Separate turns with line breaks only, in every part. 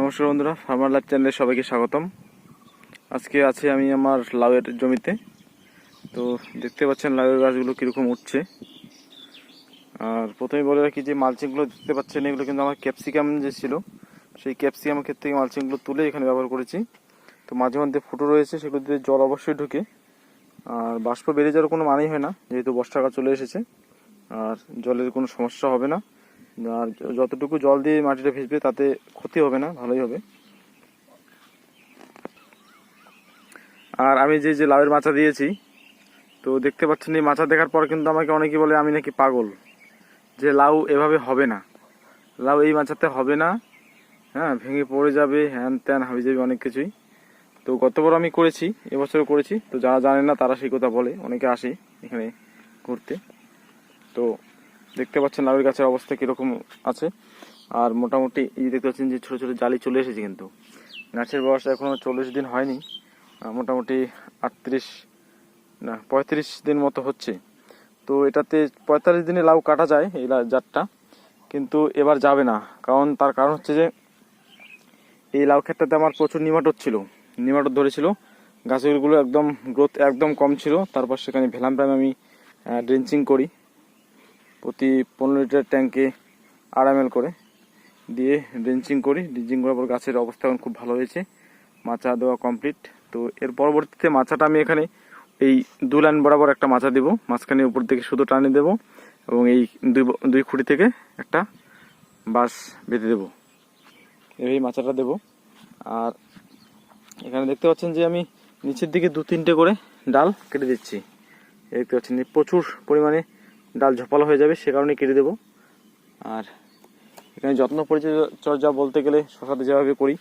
নমস্কার বন্ধুরা farmer life চ্যানেলে সবাইকে স্বাগতম। আজকে আছি আমি আমার লাউয়ের জমিতে। তো দেখতে পাচ্ছেন লাউয়ের গাছগুলো কীরকম উঠছে। আর প্রথমে বলে রাখি যে মালচিংগুলো দেখতে পাচ্ছেন, এগুলো কিন্তু আমার ক্যাপসিকাম যে ছিল, সেই ক্যাপসিকামের ক্ষেত্রে মালচিংগুলো তুলে এখানে ব্যবহার করেছি। তো মাঝে মধ্যে ফুটো রয়েছে সেগুলো দিয়ে জল অবশ্যই ঢুকে। আর বাষ্প বেড়ে যাওয়ার কোনো মানেই হয় না, যেহেতু বর্ষাকাল চলে এসেছে। আর জলের কোনো সমস্যা হবে না। আর যতটুকু জল দিয়ে মাটিটা ভিজবে তাতে ক্ষতি হবে না, ভালোই হবে। আর আমি যে যে লাউয়ের মাচা দিয়েছি, তো দেখতে পাচ্ছেন এই মাচা দেখার পর কিন্তু আমাকে অনেকে বলে আমি নাকি পাগল, যে লাউ এভাবে হবে না। লাউ এই মাচাতে হবে না হ্যাঁ ভেঙে পড়ে যাবে, হ্যান ত্যান হাবি যাবে অনেক কিছুই। তো গতবার আমি করেছি, এবছরও করেছি, তো যারা জানে না তারা সেই কথা বলে, অনেকে আসে এখানে ঘুরতে। তো দেখতে পাচ্ছেন লাউয়ের গাছের অবস্থা কীরকম আছে। আর মোটামুটি এই দেখতে পাচ্ছেন যে ছোটো ছোটো জালি চলে এসেছে কিন্তু। গাছের বয়স এখনও চল্লিশ দিন হয়নি মোটামুটি আটত্রিশ, না, পঁয়ত্রিশ দিন মতো হচ্ছে। তো এটাতে পঁয়তাল্লিশ দিনে লাউ কাটা যায় এই জাতটা, কিন্তু এবার যাবে না। কারণ তার কারণ হচ্ছে যে, এই লাউ ক্ষেতটাতে আমার প্রচুর নিমাটোর ছিল। নিমাটোর ধরেছিল। গাছগুলো একদম গ্রোথ একদম কম ছিল। তারপর সেখানে ভেলাম প্রাইম আমি ড্রেঞ্চিং করি। প্রতি পনেরো লিটার ট্যাঙ্কে আড়াই এম করে দিয়ে ড্রেঞ্চিং করি। ড্রেঞ্চিং করার পর গাছের অবস্থা এখন খুব ভালো হয়েছে। মাচা দেওয়া কমপ্লিট। তো এর পরবর্তীতে মাচাটা আমি এখানে এই দু লাইন বরাবর একটা মাচা দেবো। মাঝখানে উপর থেকে সুতো টানে দেবো এবং এই দুই দুই খুঁটি থেকে একটা বাঁশ বেঁধে দেবো। এই মাচাটা দেবো। আর এখানে দেখতে পাচ্ছেন যে আমি নিচের দিকে দু তিনটে করে ডাল কেটে দিচ্ছি। দেখতে পাচ্ছেন প্রচুর পরিমাণে ডাল ঝপালো হয়ে যাবে, সে কারণে কেটে দেবো। আর এখানে যত্ন পরিচর্যা বলতে গেলে শশাতে যেভাবে করি,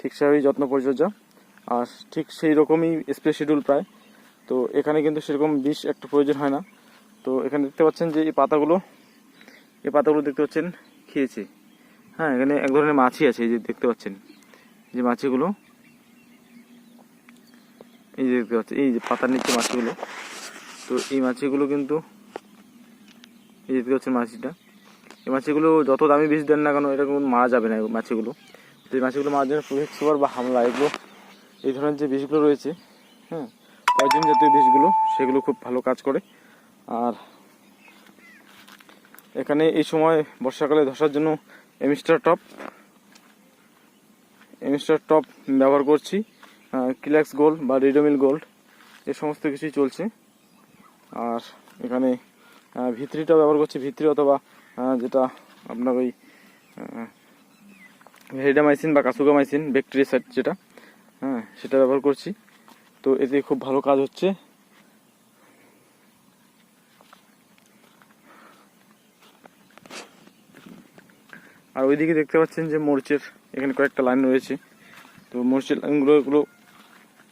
ঠিক সেভাবেই যত্ন পরিচর্যা। আর ঠিক সেই রকমই স্প্রে শিডিউল প্রায়। তো এখানে কিন্তু সেরকম বিষ একটা প্রয়োজন হয় না। তো এখানে দেখতে পাচ্ছেন যে এই পাতাগুলো এই পাতাগুলো দেখতে পাচ্ছেন খেয়েছে। হ্যাঁ এখানে এক ধরনের মাছি আছে, এই যে দেখতে পাচ্ছেন। যে মাছিগুলো, এই যে দেখতে পাচ্ছেন, এই যে পাতার নিচে মাছিগুলো। তো এই মাছিগুলো কিন্তু এই দেখতে মাছিটা, এই মাছিগুলো যত দামি বিষ দেন না কেন এটা কোনো মারা যাবে না মাছিগুলো। তো এই মাছিগুলো মারার জন্য প্রোজেক্ট সুপার বা হামলা, এগুলো এই ধরনের যে বিষগুলো রয়েছে হ্যাঁ পয়জন জাতীয় বিষগুলো, সেগুলো খুব ভালো কাজ করে। আর এখানে এই সময় বর্ষাকালে ধসার জন্য এমিস্টার টপ এমিস্টার টপ ব্যবহার করছি কিলাক্স গোল্ড বা রেডোমিল গোল্ড এ সমস্ত কিছুই চলছে। আর এখানে ভিত্রিটা ব্যবহার করছি ভিত্রি অথবা যেটা আপনার ওই ভেরিডামাইসিন বা কাসুগামাইসিন ব্যাকটেরিয়াসাইড যেটা হ্যাঁ সেটা ব্যবহার করছি। তো এতে খুব ভালো কাজ হচ্ছে। আর ওইদিকে দেখতে পাচ্ছেন যে মরিচের এখানে কয়েকটা লাইন রয়েছে। তো মরিচের লাইনগুলো, এগুলো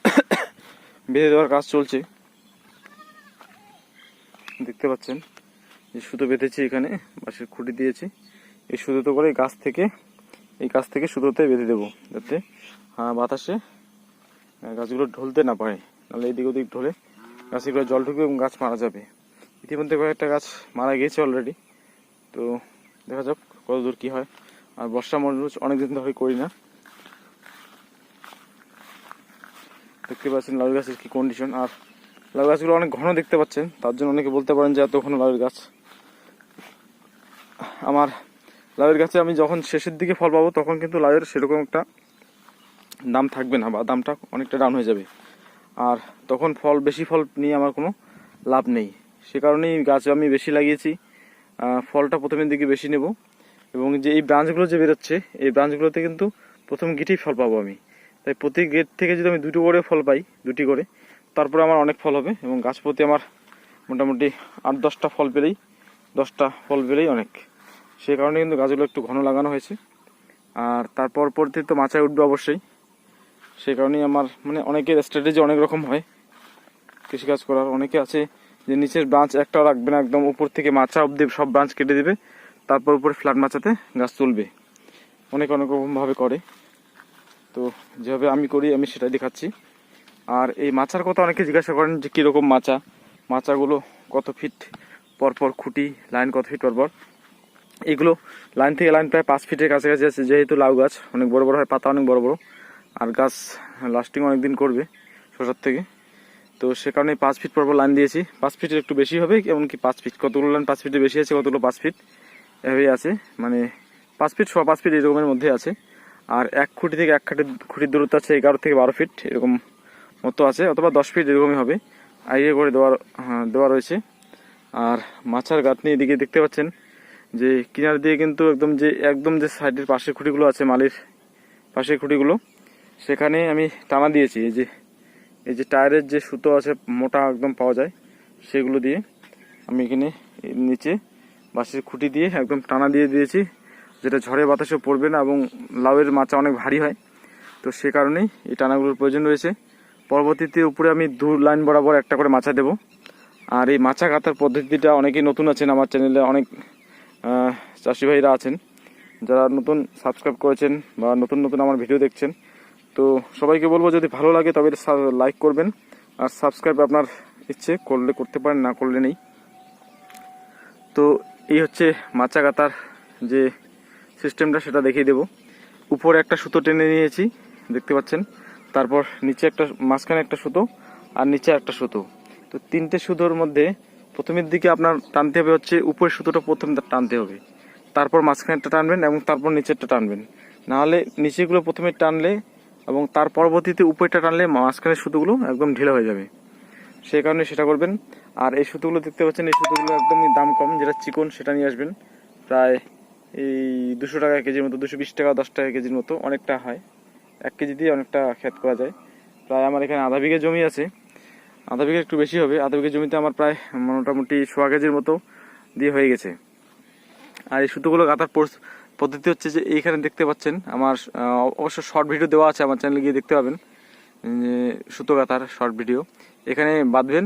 বেঁধে দেওয়ার কাজ চলছে। দেখতে পাচ্ছেন, যে সুতো বেঁধেছি এখানে, বাঁশের খুঁটি দিয়েছি। এই সুতোতে করে গাছ থেকে, এই গাছ থেকে সুতোতে বেঁধে দেবো, যাতে বাতাসে গাছগুলো ঢলতে না পারে। নাহলে এদিক ওদিক ঢলে গাছগুলো জল ঢুকবে এবং গাছ মারা যাবে। ইতিমধ্যে কয়েকটা গাছ মারা গিয়েছে অলরেডি তো দেখা যাক কত দূর কী হয়। আর বর্ষা মরুচ অনেকদিন ধরে করি না। দেখতে পাচ্ছেন লাউ গাছের কি কন্ডিশন আর লাউ গাছগুলো অনেক ঘন দেখতে পাচ্ছেন। তার জন্য অনেকে বলতে পারেন যে এত ঘন লাউয়ের গাছ। আমার লাউয়ের গাছে আমি যখন শেষের দিকে ফল পাবো, তখন কিন্তু লাউয়ের সেরকম একটা দাম থাকবে না বা দামটা অনেকটা ডাউন হয়ে যাবে। আর তখন ফল, বেশি ফল নিয়ে আমার কোনো লাভ নেই। সে কারণেই গাছ আমি বেশি লাগিয়েছি। ফলটা প্রথমের দিকে বেশি নেব এবং যে এই ব্রাঞ্চগুলো যে বেরোচ্ছে, এই ব্রাঞ্চগুলোতে কিন্তু প্রথম গিটেই ফল পাবো আমি। তাই প্রতি গেট থেকে যদি আমি দুটো করে ফল পাই, দুটি করে তারপরে আমার অনেক ফল হবে এবং গাছ প্রতি আমার মোটামুটি আট দশটা ফল পেলেই, দশটা ফল পেলেই অনেক। সেই কারণে কিন্তু গাছগুলো একটু ঘন লাগানো হয়েছে। আর তারপর পরতে তো মাচায় উঠবে অবশ্যই। সেই কারণেই আমার মানে অনেকের স্ট্র্যাটেজি অনেক রকম হয়। কৃষিকাজ করার অনেকে আছে যে নিচের ব্রাঞ্চ একটাও রাখবে না, একদম উপর থেকে মাচা অব্দি সব ব্রাঞ্চ কেটে দেবে, তারপর উপরে ফ্ল্যাট মাচাতে গাছ তুলবে। অনেক অনেক রকমভাবে করে। তো যেভাবে আমি করি, আমি সেটাই দেখাচ্ছি। আর এই মাচার কথা অনেকে জিজ্ঞাসা করেন যে কীরকম মাচা মাচাগুলো কত ফিট পরপর খুঁটি লাইন কত ফিট পরপর? এগুলো লাইন থেকে লাইন প্রায় পাঁচ ফিটের কাছাকাছি আছে, যেহেতু লাউ গাছ, অনেক বড় বড় হয়, পাতা অনেক বড় বড়। আর গাছ লাস্টিং অনেক দিন করবে শসার থেকে। তো সে কারণে পাঁচ ফিট পর পর লাইন দিয়েছি। পাঁচ ফিটের একটু বেশি হবে, এমনকি পাঁচ ফিট কতগুলো লাইন পাঁচ ফিটের বেশি আছে, কতগুলো পাঁচ ফিট এভাবেই আছে। মানে পাঁচ ফিট সোয়া পাঁচ ফিট এরকমের মধ্যে আছে। আর এক খুঁটি থেকে এক খাটের খুঁটির দূরত্ব আছে এগারো থেকে বারো ফিট এরকম মতো আছে অথবা দশ ফিট এরকমই হবে। আইডিয়া করে দেওয়ার হ্যাঁ, দেওয়া রয়েছে। আর মাছার গাঁথনি এদিকে দেখতে পাচ্ছেন যে কিনার দিয়ে কিন্তু একদম যে একদম যে সাইডের পাশের খুঁটিগুলো আছে মালির পাশের খুঁটিগুলো সেখানে আমি টানা দিয়েছি। এই যে এই যে টায়ারের যে সুতো আছে মোটা একদম পাওয়া যায় সেগুলো দিয়ে আমি এখানে নিচে বাঁশের খুঁটি দিয়ে একদম টানা দিয়ে দিয়েছি যেটা ঝড়ে বাতাসে পড়বে না এবং লাউয়ের মাচা অনেক ভারী হয়। তো সে কারণেই এই টানাগুলোর প্রয়োজন রয়েছে। পরবর্তীতে উপরে আমি দু লাইন বরাবর একটা করে মাচা দেব। আর এই মাচা কাতার পদ্ধতিটা অনেকেই নতুন আছেন আমার চ্যানেলে, অনেক চাষি ভাইরা আছেন। যারা নতুন সাবস্ক্রাইব করেছেন বা নতুন নতুন আমার ভিডিও দেখছেন, তো সবাইকে বলব যদি ভালো লাগে তবে লাইক করবেন। আর সাবস্ক্রাইব আপনার ইচ্ছে করলে করতে পারেন, না করলে নেই। তো এই হচ্ছে মাচা কাতার যে সিস্টেমটা সেটা দেখিয়ে দেব। উপরে একটা সুতো টেনে নিয়েছি, দেখতে পাচ্ছেন। তারপর নিচে একটা, মাঝখানে একটা সুতো আর নিচে একটা সুতো। তো তিনটে সুতোর মধ্যে প্রথমের দিকে আপনার টানতে হবে হচ্ছে উপরের সুতোটা প্রথম টানতে হবে। তারপর মাঝখানেরটা টানবেন এবং তারপর নিচেরটা টানবেন। নাহলে নিচেগুলো প্রথমে টানলে এবং তার পরবর্তীতে উপরেরটা টানলে মাঝখানের সুতোগুলো একদম ঢিলা হয়ে যাবে। সেই কারণে সেটা করবেন। আর এই সুতোগুলো দেখতে পাচ্ছেন, এই সুতোগুলো একদমই দাম কম। যেটা চিকন সেটা নিয়ে আসবেন। প্রায় এই দুশো টাকা কেজির মতো, দুশো বিশ টাকা, দশ টাকা কেজির মতো অনেকটা হয়। এক কেজি দিয়ে অনেকটা খেত করা যায়। প্রায় আমার এখানে আধা বিঘে জমি আছে। আধা বিঘা একটু বেশি হবে। আধা বিঘে জমিতে আমার প্রায় মোটামুটি সোয়া কেজির মতো দিয়ে হয়ে গেছে। আর এই সুতোগুলো গাঁথার পদ্ধতি হচ্ছে যে এইখানে দেখতে পাচ্ছেন আমার অবশ্য শর্ট ভিডিও দেওয়া আছে আমার চ্যানেলে গিয়ে দেখতে পাবেন। যে সুতো গাঁথার শর্ট ভিডিও এখানে বাঁধবেন,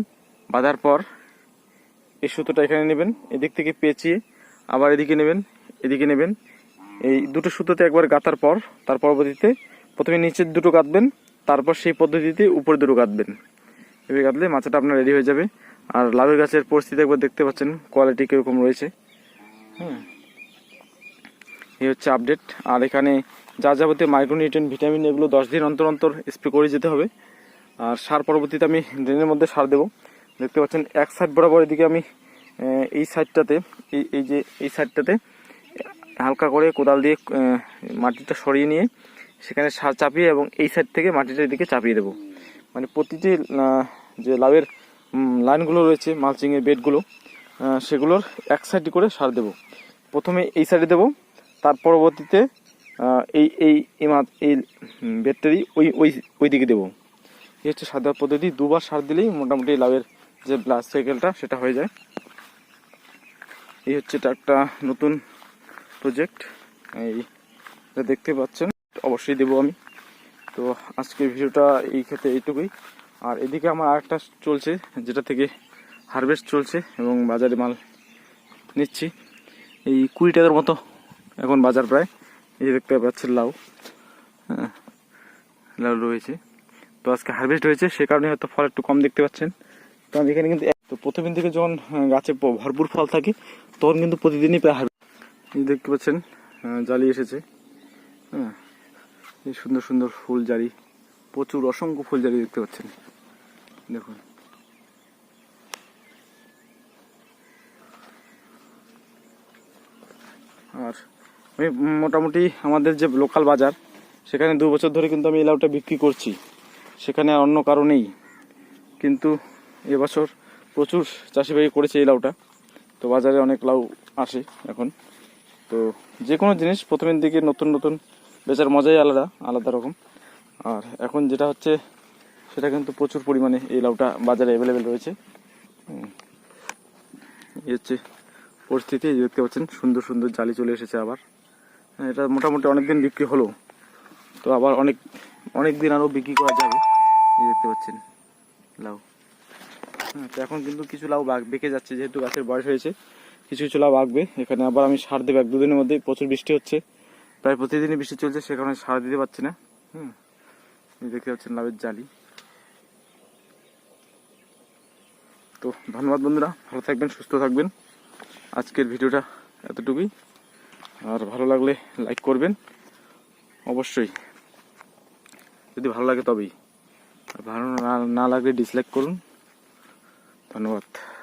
বাঁধার পর এই সুতোটা এখানে নেবেন। এদিক থেকে পেঁচিয়ে আবার এদিকে নেবেন এদিকে নেবেন। এই দুটো সুতোতে একবার গাঁথার পর, তার পরবর্তীতে প্রথমে নিচের দুটো কাঁদবেন তারপর সেই পদ্ধতিতে উপরে দুটো গাঁথবেন এভাবে গাঁথলে মাছটা আপনার রেডি হয়ে যাবে। আর লাভের গাছের পরিস্থিতি একবার দেখতে পাচ্ছেন কোয়ালিটি কীরকম রয়েছে। হ্যাঁ এই হচ্ছে আপডেট আর এখানে যা যাবতীয় মাইক্রোনিউট্রেন ভিটামিন এগুলো দশ দিন অন্তর অন্তর স্প্রে করে যেতে হবে। আর সার পরবর্তীতে আমি ড্রেনের মধ্যে সার দেবো। দেখতে পাচ্ছেন, এক সাইড বরাবর এদিকে আমি এই সাইডটাতে এই এই যে, এই সাইডটাতে হালকা করে কোদাল দিয়ে মাটিটা সরিয়ে নিয়ে সেখানে সার চাপিয়ে এবং এই সাইড থেকে মাটিটা এদিকে চাপিয়ে দেবো। মানে প্রতিটি যে লাভের লাইনগুলো রয়েছে, মালচিংয়ের বেডগুলো সেগুলোর এক সাইড করে সার দেবো। প্রথমে এই সাইডে দেবো, তার পরবর্তীতে এই এই এই বেডটারই ওই ওই ওই দিকে দেবো। এই হচ্ছে সার দেওয়ার পদ্ধতি। দুবার সার দিলেই মোটামুটি লাভের যে ব্লাড সাইকেলটা সেটা হয়ে যায়। এই হচ্ছে এটা একটা নতুন প্রজেক্ট এই দেখতে পাচ্ছেন। অবশ্যই দেবো আমি। তো আজকের ভিডিওটা এই ক্ষেত্রে এইটুকুই। আর এদিকে আমার আরেকটা চলছে যেটা থেকে হারভেস্ট চলছে এবং বাজারে মাল নিচ্ছি। এই কুড়ি টাকার মতো এখন বাজার প্রায়। এই যে দেখতে পাচ্ছেন লাউ। হ্যাঁ লাউ রয়েছে। তো আজকে হারভেস্ট হয়েছে সে কারণে হয়তো ফল একটু কম দেখতে পাচ্ছেন। আমি এখানে কিন্তু তো প্রথম দিন থেকে যখন গাছে ভরপুর ফল থাকে তখন কিন্তু প্রতিদিনই প্রায় হারভেস্ট দেখতে পাচ্ছেন আহ, জালি এসেছে। হ্যাঁ এই সুন্দর সুন্দর ফুল জারি প্রচুর অসংখ্য ফুল জারি দেখতে পাচ্ছেন। দেখুন। আর আমি মোটামুটি আমাদের যে লোকাল বাজার, সেখানে দু বছর ধরে কিন্তু আমি এই লাউটা বিক্রি করছি। সেখানে অন্য কারণেই কিন্তু এবছর প্রচুর চাষি ভাই করেছে এই লাউটা। তো বাজারে অনেক লাউ আসে এখন। তো যে কোনো জিনিস প্রথমের দিকে নতুন নতুন বেচার মজাই আলাদা আলাদা রকম। আর এখন যেটা হচ্ছে সেটা কিন্তু প্রচুর পরিমাণে এই লাউটা বাজারে অ্যাভেলেবেল রয়েছে। এই হচ্ছে পরিস্থিতি দেখতে পাচ্ছেন সুন্দর সুন্দর জালি চলে এসেছে আবার। হ্যাঁ, এটা মোটামুটি অনেক দিন বিক্রি হলো। তো আবার অনেক অনেক দিন আরও বিক্রি করা যাবে। এই দেখতে পাচ্ছেন লাউ। হ্যাঁ তো এখন কিন্তু কিছু লাউ বেঁকে যাচ্ছে যেহেতু গাছের বয়স হয়েছে কিছু কিছু লাউ আঁকবে এখানে আবার আমি সার দেবো এক দুদিনের মধ্যে প্রচুর বৃষ্টি হচ্ছে। প্রায় প্রতিদিনই বৃষ্টি চলছে, সে কারণে সার দিতে পারছি না। হুম। দেখতে পাচ্ছেন লাভের জালি। তো ধন্যবাদ বন্ধুরা, ভালো থাকবেন, সুস্থ থাকবেন। আজকের ভিডিওটা এতটুকুই। আর ভালো লাগলে লাইক করবেন। অবশ্যই। যদি ভালো লাগে তবেই। আর ভালো না লাগলে ডিসলাইক করুন। ধন্যবাদ।